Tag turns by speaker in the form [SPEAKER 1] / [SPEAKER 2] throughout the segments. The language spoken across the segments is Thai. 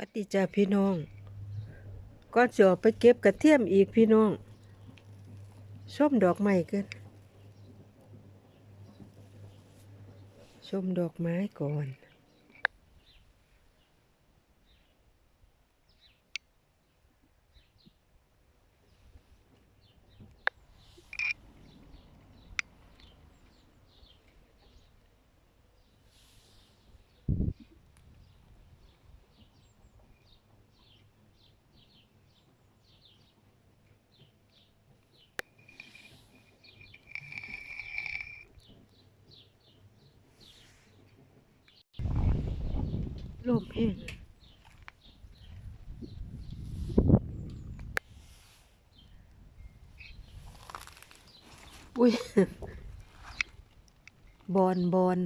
[SPEAKER 1] มัดดีจ้าพี่น้องก่อนจะออกไปเก็บกระเทียมอีกพี่น้องชมดอกไม้กันชมดอกไม้ก่อน ลมแห้งอุ้ย บอนบอน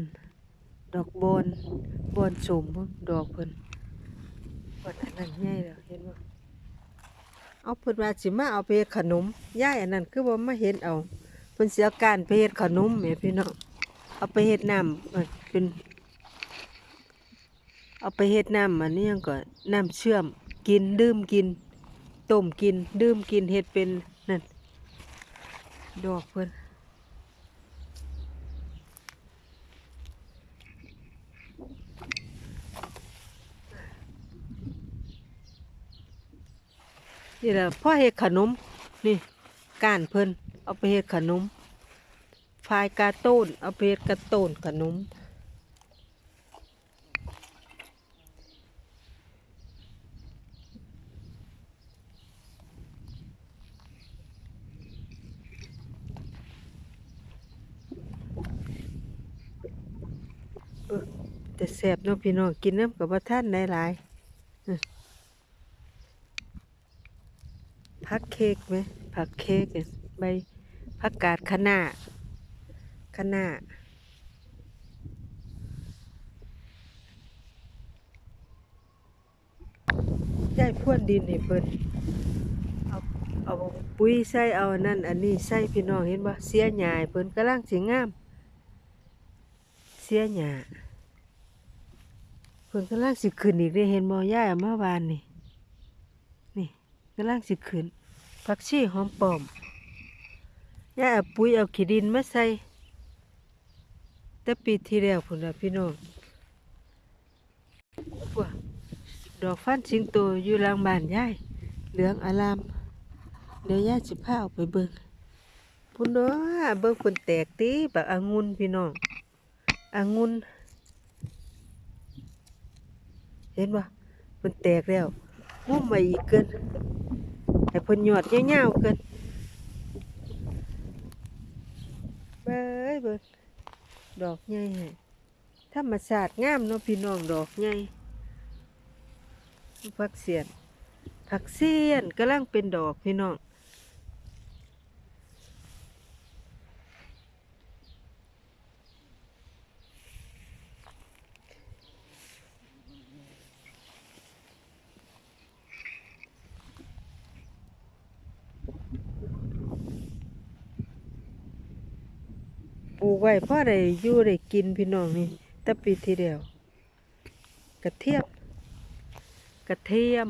[SPEAKER 1] ดอกบอน บอนสมดอกเพิ่นบอนอันนั้นใหญ่แล้วเห็นบ่เอาเพิ่นว่าสิมาเอาไปเฮ็ดขนมยายอันนั้นคือบ่มาเห็นเอาเพิ่นสิเอาการไปเฮ็ดขนมแหม่พี่น้องเอาไปเฮ็ดน้ำมันเป็น เอาไปเฮ็ดน้ำอันนี้ยังก็น้ำเชื่อมกินดื่มกินต้มกินดื่มกินเฮ็ดเป็นนั่นดอกเพิ่นนี่แหละพ่อเฮ็ดขนมนี่ก้านเพิ่นเอาไปเฮ็ดขนมพายกาโต้นเอาไปเฮ็ดกระโต้นขนม แต่แสบเนาะพี่น้องกินน้ำกับว่าท่านได้หลายเออพักเค้กไหมผักเค้กเนี่ยใบผักกาดคะน้าคะน้ายายพ่วนดินให้เพิ่นเอาเอาปุ๋ยใส่เอานั่นอันนี้ใส่พี่น้องเห็นบ่เสียหยาเพิ่นกำลังสิงาม เสียหยา เพิ่นกำลังสิขึ้นอีกได้เห็นบ่ย่ายเอามาวานนี่นี่กำลังสิขึ้นผักชีหอมปอมย่าเอาปุ๋ยเอาขี้ดินมาใส่แต่ปีที่แล้วพุ่นละพี่น้องดอกฟันสิงโตอยู่หลังบ้านย่ายเหลืองอาราม เดี๋ยวย่าสิพาออกไปเบิ่งพุ่นเด้อเบิ่งเพิ่นแตกติบักองุ่นพี่น้ององุ่น เห็นบ่มันแตกแล้วงุ้มมาอีกเกินให้เพิ่นหยอดยวๆเกินเบ้ยเบิ่งดอกใหญ่ให้ธรรมชาติงามเนาะพี่น้องดอกใหญ่ผักเสียนผักเสียนกำลังเป็นดอกพี่น้อง ไว้พ่อได้อยู่ได้กินพี่น้องนี่แต่ปีที่แล้วกระเทียมกระเทียม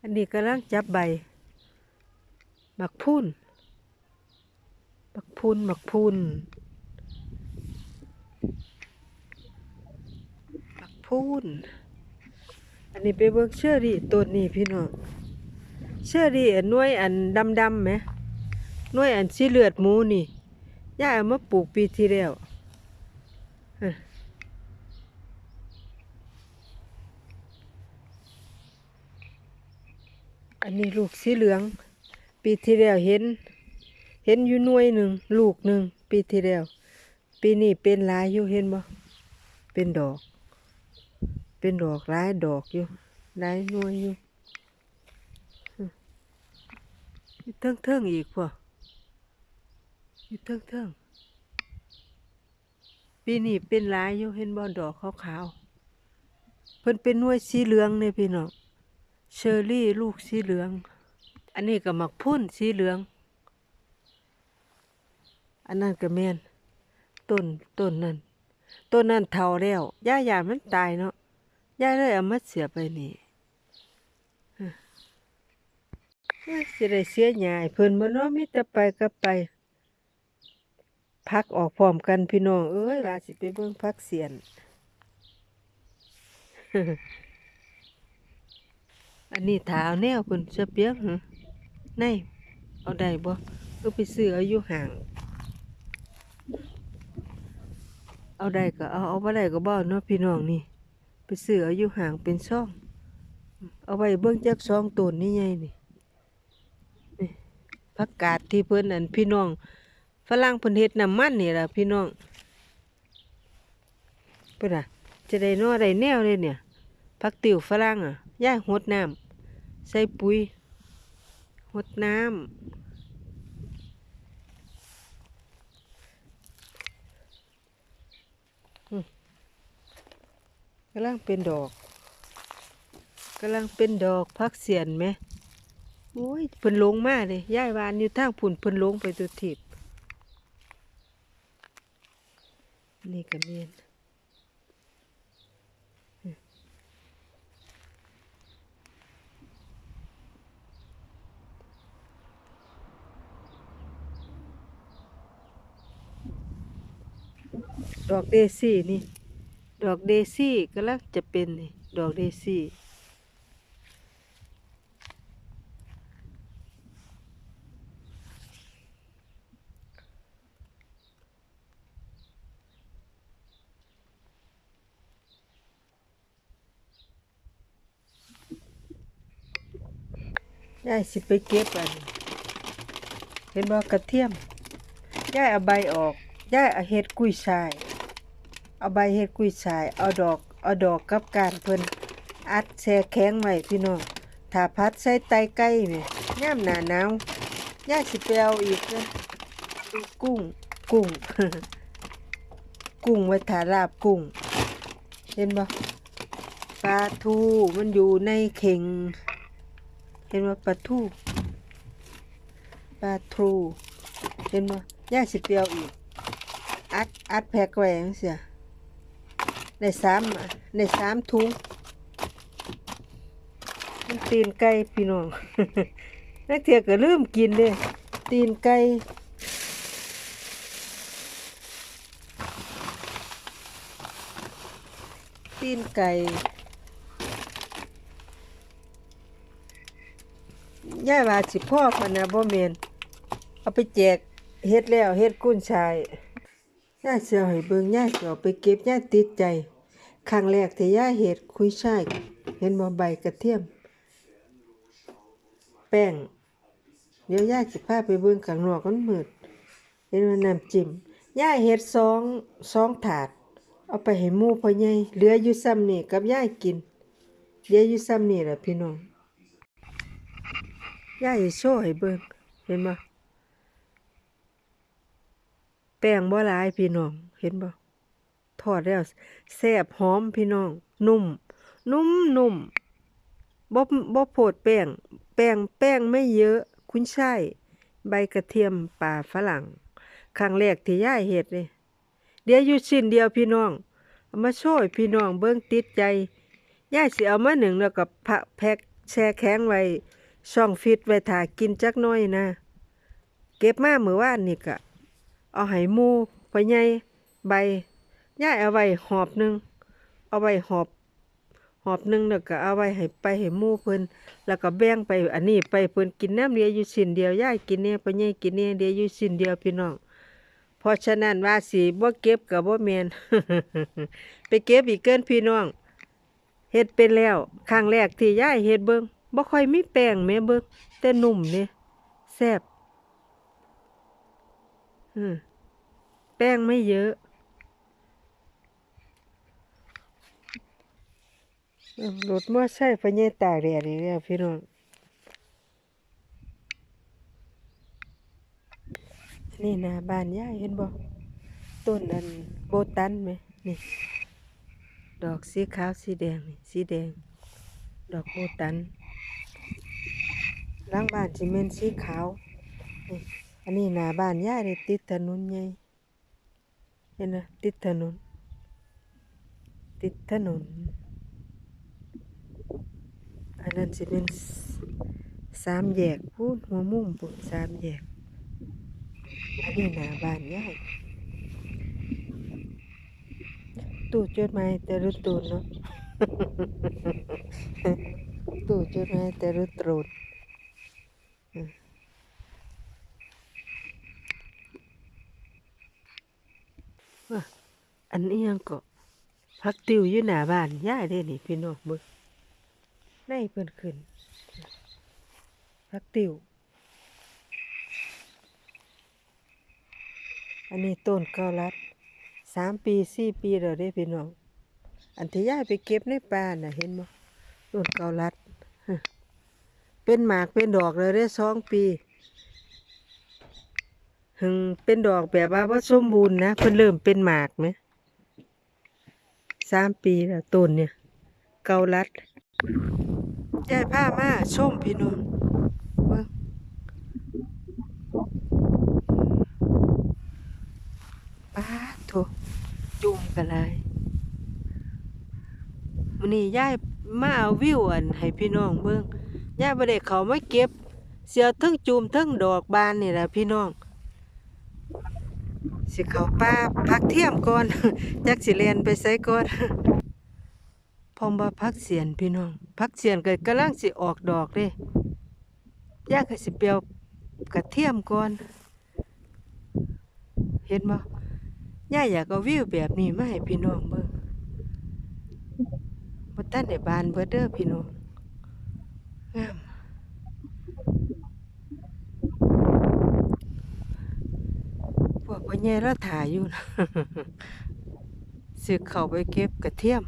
[SPEAKER 1] อันนี้กำลังจับใบหมักพุนหมักพุนหมักพุนหมักพุนอันนี้ไปเบิ่งเชื่อรี่ต้นนี้พี่น้อง เชื่อดิหน่วยอันดำดำไหมน่วยอันสีเลือดหมูนี่ย่าเอามาปลูกปีที่แล้วอันนี้ลูกสีเหลือง ปีที่แล้วเห็น เห็นอยู่หน่วยหนึ่งลูกหนึ่งปีที่แล้ว ปีนี้เป็นลายอยู่เห็นบ่เป็นดอก เป็นดอกลายดอกอยู่ลายหน่วยอยู่ อยู่เทิงเทิงอีกพวกอยู่เทิงเทิงปีนี้เป็นหลายอยู่เห็นบอดอกขาวๆเพิ่นเป็นหน่วยสีเหลืองเนี่ยพี่น้องเชอร์รี่ลูกสีเหลือง อันนี้ก็หมักพุ่นสีเหลือง อันนั้นก็แมนต้นต้นนั่นต้นนั้นเฒ่าแล้วย่าย่านมันตายเนาะย่าเลยเอามาเสียไปนี่ฮะเอ้ย สิได้เสียหยายเพิ่นบ่เนาะมีแต่ไปก็ไป พักออกพร้อมกันพี่น้อง เอ้ยว่าสิไปเบิ่งพักเสียน อันนี้ถาเอาแนวเพิ่นสะเปียกหึในเอาได้บ่ก็ไปซื้อเอาอยู่ห้าง เอาได้ก็เอาเอาบ่ได้ก็บ่เนาะพี่น้องนี่ ไปซื้อเอาอยู่ห้างเป็นซ่อง เอาไว้เบิ่งจักซองต้นนี่ใหญ่นี่นี่ ผักกาดที่เพิ่นอันพี่น้องฝรั่งเพิ่นเฮ็ดน้ำมันนี่ล่ะพี่น้องเพิ่นน่ะ จะได้นอได้แนวเลยเนี่ยผักติ๋วฝรั่งอะย่ายหดน้ำใส่ปุ๋ยหดน้ำกำลังเป็นดอกกำลังเป็นดอกพักเสียนไหม โอ้ยเพิ่นลงมากเลยย่ายวานอยู่ทางผุ่นเพิ่นลงไปตัวทิพนี่ก็เมียนดอกเดซี่นี่ ดอกเดซี่ก็ลังจะเป็นนี่ ดอกเดซี่ ยายสิไปเก็บอันเห็นบ่กระเทียมยายเอาใบออกยายเอาเฮ็ดกุ้ยช่ายเอาใบเฮ็ดกุ้ยช่ายเอาดอกเอาดอกกับการเพิ่นอัดแช่แข็งไว้พี่น้องถ้าพัดใส่ไตไก่นี่ยามหน้าหนาวยายสิไปเอาอีกเด้อกุ้งกุ้ง กุ้งไว้ทาลาบกุ้ง เห็นบ่ปลาทูมันอยู่ในเข่ง เห็นว่าปลาทูปลาทูเห็นบ่ย่าสิเปียวอีก อัดอัดแพ็กไว้จังซี่ในสามในสามถุงมันตีนไก่พี่น้องนักเที่ยก็ลืมกินเด้ตีนไก่ตีนไก่ ย่าว่าสิพ่อพะนะบ่แม่นเอาไปแจกเฮ็ดแล้วเฮ็ดกุ้นชายย่าเสียวให้เบิ่งย่าสิเอาไปเก็บย่าติดใจครั้งแรกที่ย่าเฮ็ดคุยชายเห็นบ่ใบกระเทียม แป้งเดี๋ยวย่าสิพาไปเบิ่งข้างนอกมันมืดเห็นว่าน้ำจิ้มย่าเฮ็ดสองสองถาด เอาไปให้หมู่พ่อใหญ่เหลืออยู่ซ้ำนี่กับย่ากินเหลืออยู่ซ้ำนี่แหละพี่น้อง ย่าสิโชว์ให้เบิ่งเห็นบ่แป้งบ่หลายพี่น้อง เห็นบ่ทอดแล้วแซ่บหอมพี่น้อง นุ่ม นุ่มนุ่มบ่บ่โพดแป้ง แป้งแป้งไม่เยอะ คุณใช่ายใบกระเทียมป่าฝรั่งครั้งแรกที่ย่าเฮ็ดนี่เดี๋ยวอยู่ชิ้นเดียวพี่น้องเอามาโชว์ให้พี่น้องเบิ่งติดใจย่าสิเอามาหนึ่งแล้วก็พะแพ็คแช่แข็งไว้ ช่องฟิตไว้ถ่ากินจักน้อยนะ เก็บมาเมื่อวานนี่ก็เอาให้มูไปใหญ่ใบย่ายเอาไว้หอบหนึ่งเอาไว้หอบหอบหนึ่งแล้วก็เอาไว้ให้ไปให้หมูเพิ่นแล้วก็แบ่งไปอันนี้ไปเพิ่นกินน้ำเดียอยู่ชิ้นเดียวย่ายกินเนี่ยไปใหญ่กินเนี่ยเดียวอยู่ชิ้นเดียวพี่น้องเพราะฉะนั้นว่าสิบ่เก็บก็บ่แมนไปเก็บอีกเกินพี่น้องเฮ็ดเป็นแล้วครั้งแรกที่ย่ายเฮ็ดเบิ่ง บ่ค่อยมีแป้งแม่เบิ่งแต่นุ่มเนี่ยแซ่บอืมแป้งไม่เยอะเออรถมอไซค์พะเยตากแดดนี่แล้วพี่น้องนี่นะบ้านยาเห็นบ่ต้นอันโบตันไหมนี่ ดอกสีขาวสีแดงนี่สีแดง ดอกโบตัน หล้างบ้านสิเมนสีขาวนี่อันนี้หน้าบ้านย่าเลยติดถนนใหญ่เห็นนะติดถนน ติดถนน อันนั้นสิเป็นสามแยกพูดหัวมุมปุ่นสามแยก อันนี้หน้าบ้านยาตู้จดหมายแต่รุตูนเนาะตู้จดหมายแต่รุตรูด ว่าอันนี้ยังก็พักติวอยู่หน้าบ้านย่ายเด้นี่พี่น้องเบิ่งในเพิ่นขึ้นพักติวอันนี้ต้นเกาลัดสามปีสี่ปีแล้วเด้พี่น้อง อันที่ย่ายไปเก็บในป่าน่ะเห็นบ่ต้นเกาลัดฮะ เป็นหมากเป็นดอกเลยได้สองปีหึงเป็นดอกแบบว่าบ่สมบูรณ์นะเพิ่นเริ่มเป็นหมากไหมสามปีแล้วต้นเนี่ย เกาลัดยายพามาชมพี่น้องเบิ่งป้าดโถจุ่มกันเลยมื้อนี้ยายมาเอาวิวอันให้พี่น้องเบิ่ง ยายบ่ได้เข้ามาเก็บ เสียวทั้งจุ่มทั้งดอกบานนี่แหละพี่น้อง สิเขาป่าพักเที่ยมก่อนจักสิเรียนไปไสก่อนพอมาพักเสียนพี่น้อง พักเสียนก็กำลังสิออกดอกเด้ยายก็สิเปียวกระเทียมก่อน เห็นบ่ย่าอยากเอาวิวแบบนี้มาให้พี่น้องเบิ่งบ่ทันได้บานเบิดเด้อพี่น้อง งามพวกพ่อใหญ่เราถ่ายอยู่นะสิเข้าไปเก็บกระเทียม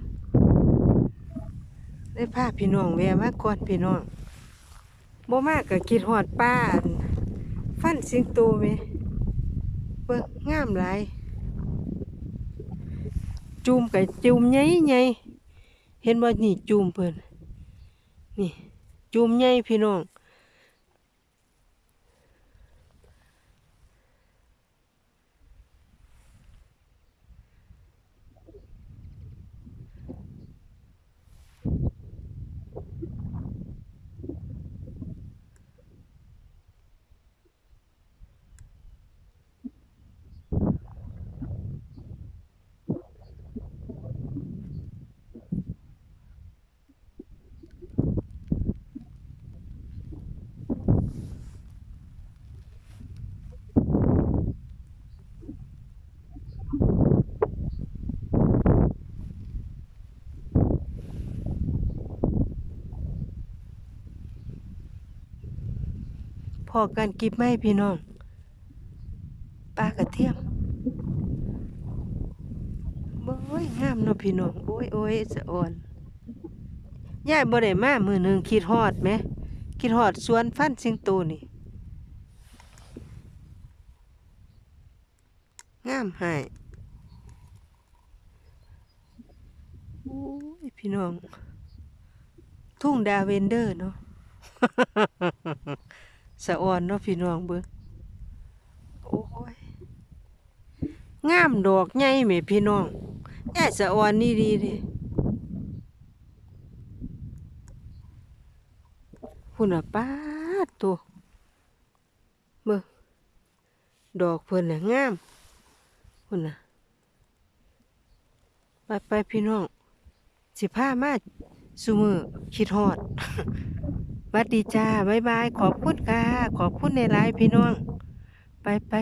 [SPEAKER 1] ได้พาพี่น้องแวมาก่อนพี่น้องบ่มากก็คิดฮอดป้าฟันสิงโตแหมเบิ่งงามหลายจุ่มกับจุ่มใหญ่ใหญ่เห็นบ่นี่จุ่มเพิ่นนี่ จุ่มใหญ่พี่น้อง อกันกิบไม้พี่น้องปลากระเทียมโอ้ยงามเนาะพี่น้องโอ้ยโอ้ยสะอ่อนยายบ่ได้มามือหนึ่งคิดฮอดไหมคิดฮอดสวนฟันสิงโตนี่งามหายโอ้ยพี่น้อง ทุ่งดาเวนเดอร์เนาะ สะอ่อนเนาะพี่น้องเบิ่งโอ้ยงามดอกใหญ่แหม่พี่น้องแย่สะอ่อนนี่ดีเดิพุ่นน่ะป้าตัวเบิ่งดอกเพิ่นน่ะงามพุ่นน่ะไปไปพี่น้อง สิพามาซุมือคิดฮอด วัสดีจ้า บ๊ายบาย ขอบคุณค่ะ ขอบคุณในไลน์พี่น้อง ไปไป